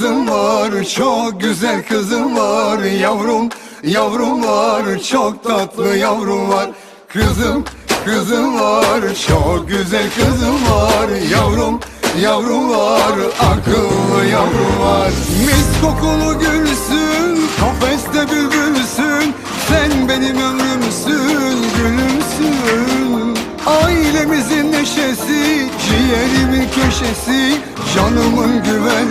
Kızım, var çok güzel kızım var. Yavrum, yavrum var çok tatlı yavrum var. Kızım, kızım var çok güzel kızım var. Yavrum, yavrum var akıllı yavrum var. Mis kokulu gülsün, kafeste bülbülsün. Sen benim ömrümsün, gülümsün. Ailemizin neşesi, ciğerimin köşesi. Canımın güvercini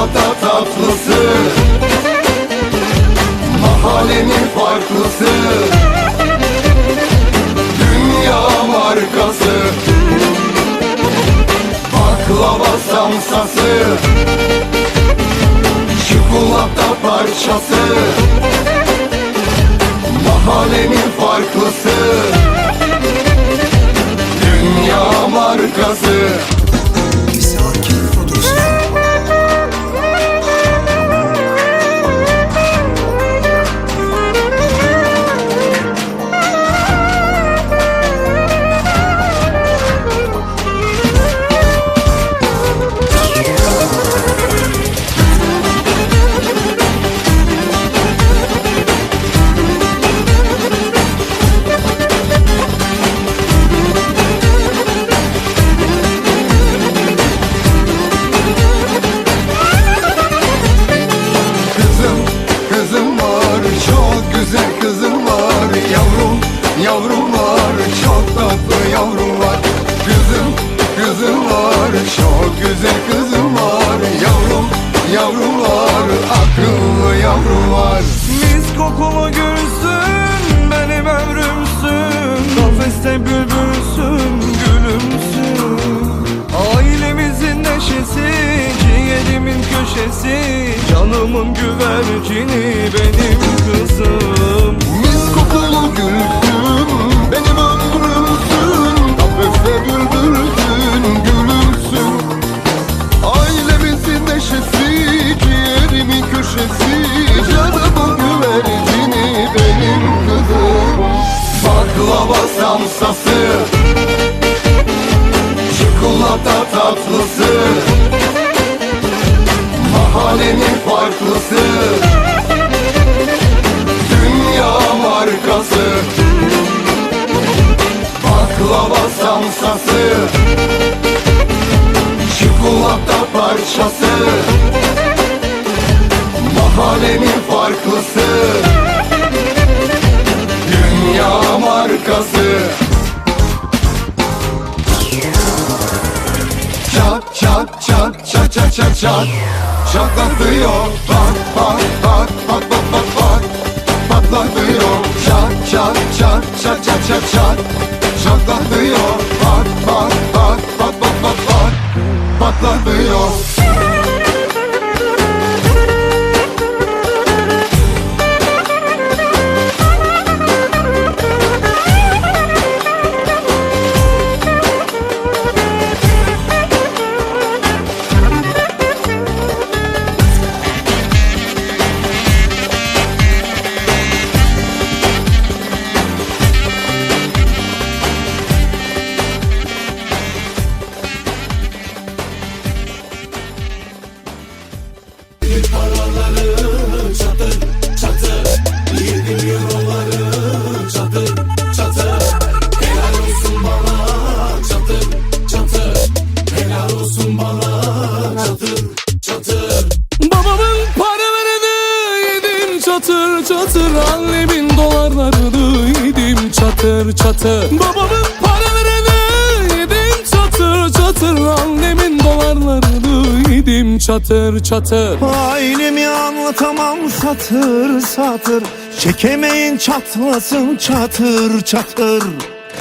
Çikolata tatlısı. Mahallenin farklısı. Dünya markası. Baklava samsası. Çikolata parçası. Mahallenin farklısı. Dünya markası var çok güzel kızım var. Yavrum, yavrum var akıllı yavrum var Mis kokulu gülsün benim ömrümsün. Kafeste bülbülsün gülümsün. Ailemizin neşesi ciğerimin köşesi. Canımın güvercini benim kızım Mahallenin farklısı. Dünya markası. Baklava samsası Çikolata parçası. Mahallenin farklısı. Dünya markası. Çat çat çat çat çat çat çat Çatlatıyor Pat pat pat pat pat pat pat Patlatıyor. Çat çat çat çat çat çat çat Çatlatıyor Pat pat pat pat pat pat pat Patlatıyor çatır Babamın paralarını yedim çatır çatır Annemin dolarlarını yedim çatır çatır. Ailemi anlatamam satır satır Çekemeyin çatlasın çatır çatır.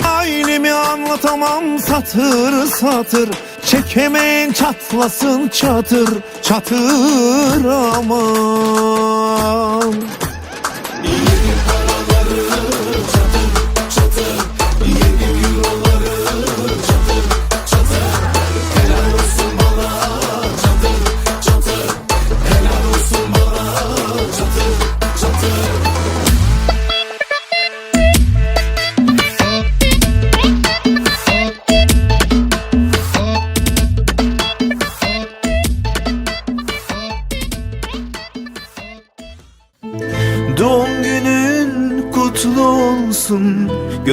Ailemi anlatamam satır satır Çekemeyin çatlasın çatır çatır aman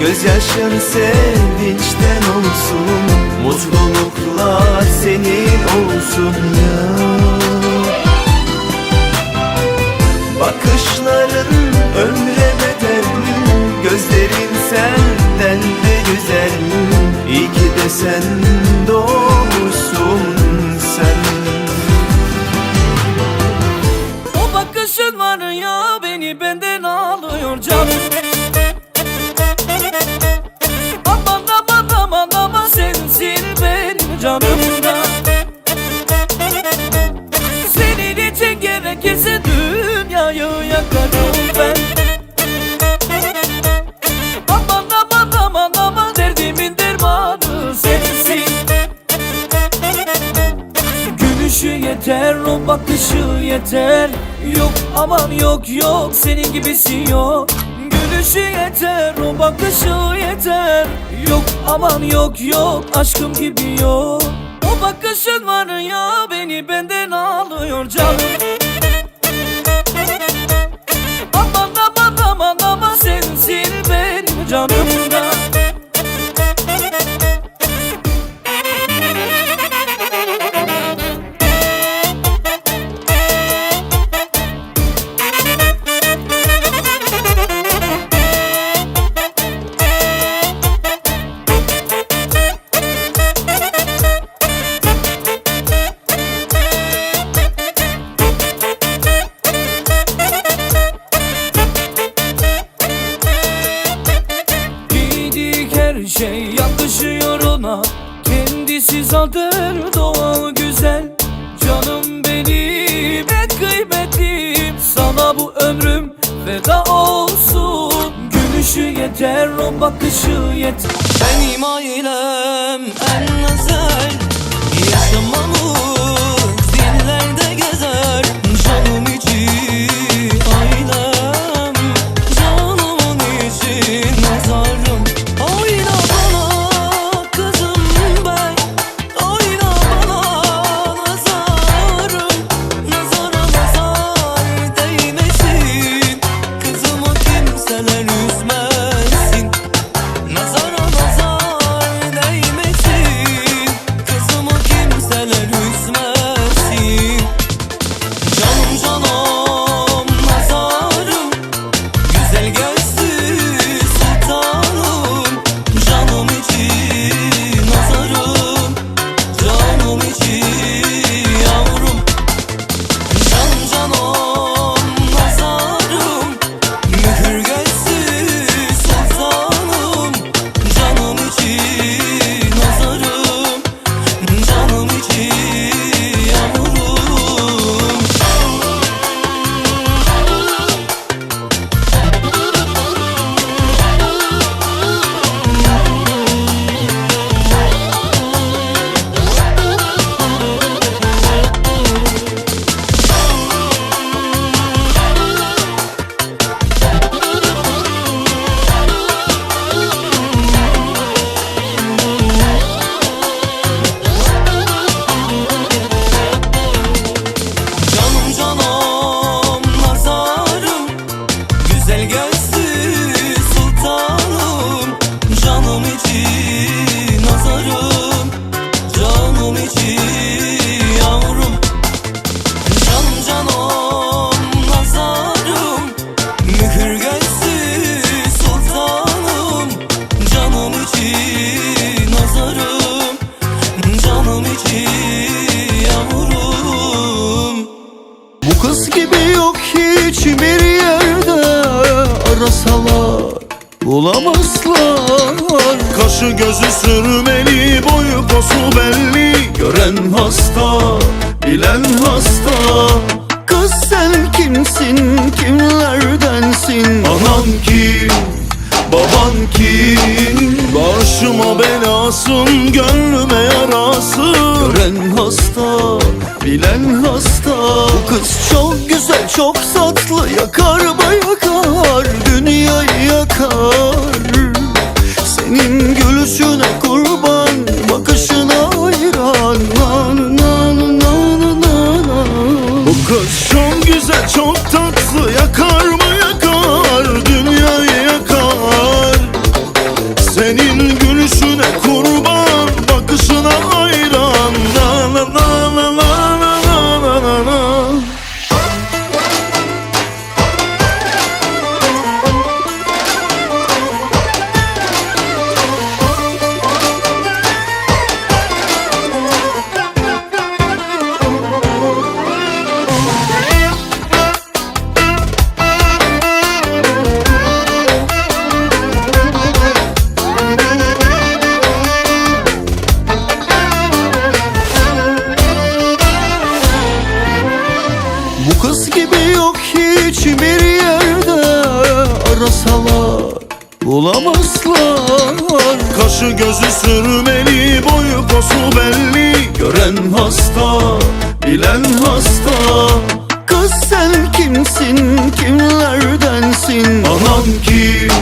Gözyaşın sevinçten olsun Mutluluklar senin olsun ya benim canımda Senin için gerekirse dünyayı yakarım ben. Aman aman aman aman derdimin dermanı sensin. Gülüşü yeter o bakışı yeter. Yok aman yok yok senin gibisi yok Gülüşü yeter o bakışı yeter. Yok aman yok yok aşkım gibi yok. O bakışın var ya beni benden alıyor canım Aman aman aman aman sensin benim canımda her şey yakışıyor ona. Kendisi zaten doğal güzel. Canım benim en kıymetlim. Sana bu ömrüm feda olsun. Gülüşü yeter o bakışı yeter. Benim ailem en özel kız gibi yok hiçbir yerde. Arasalar bulamazlar. Kaşı gözü sürmeli boyu posu belli. Gören hasta bilen hasta. Kız sen kimsin kimlerdensin? Anan kim baban kim? Başıma belasın gönlüme yarasın. Gören hasta bilen hasta. Bu kız çok güzel çok tatlı Yakar bulamazlar Kaşı gözü sürmeli boyu posu belli. Gören hasta bilen hasta. Kız sen kimsin kimlerdensin? Anan kim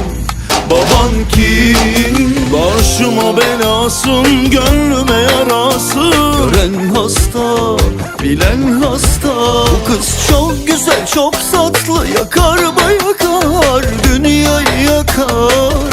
baban kim? Başıma belasın gönlüme yarasın. Gören hasta bilen hasta. Bu kız çok güzel çok tatlı. Yakar mı yakar dünyayı yakar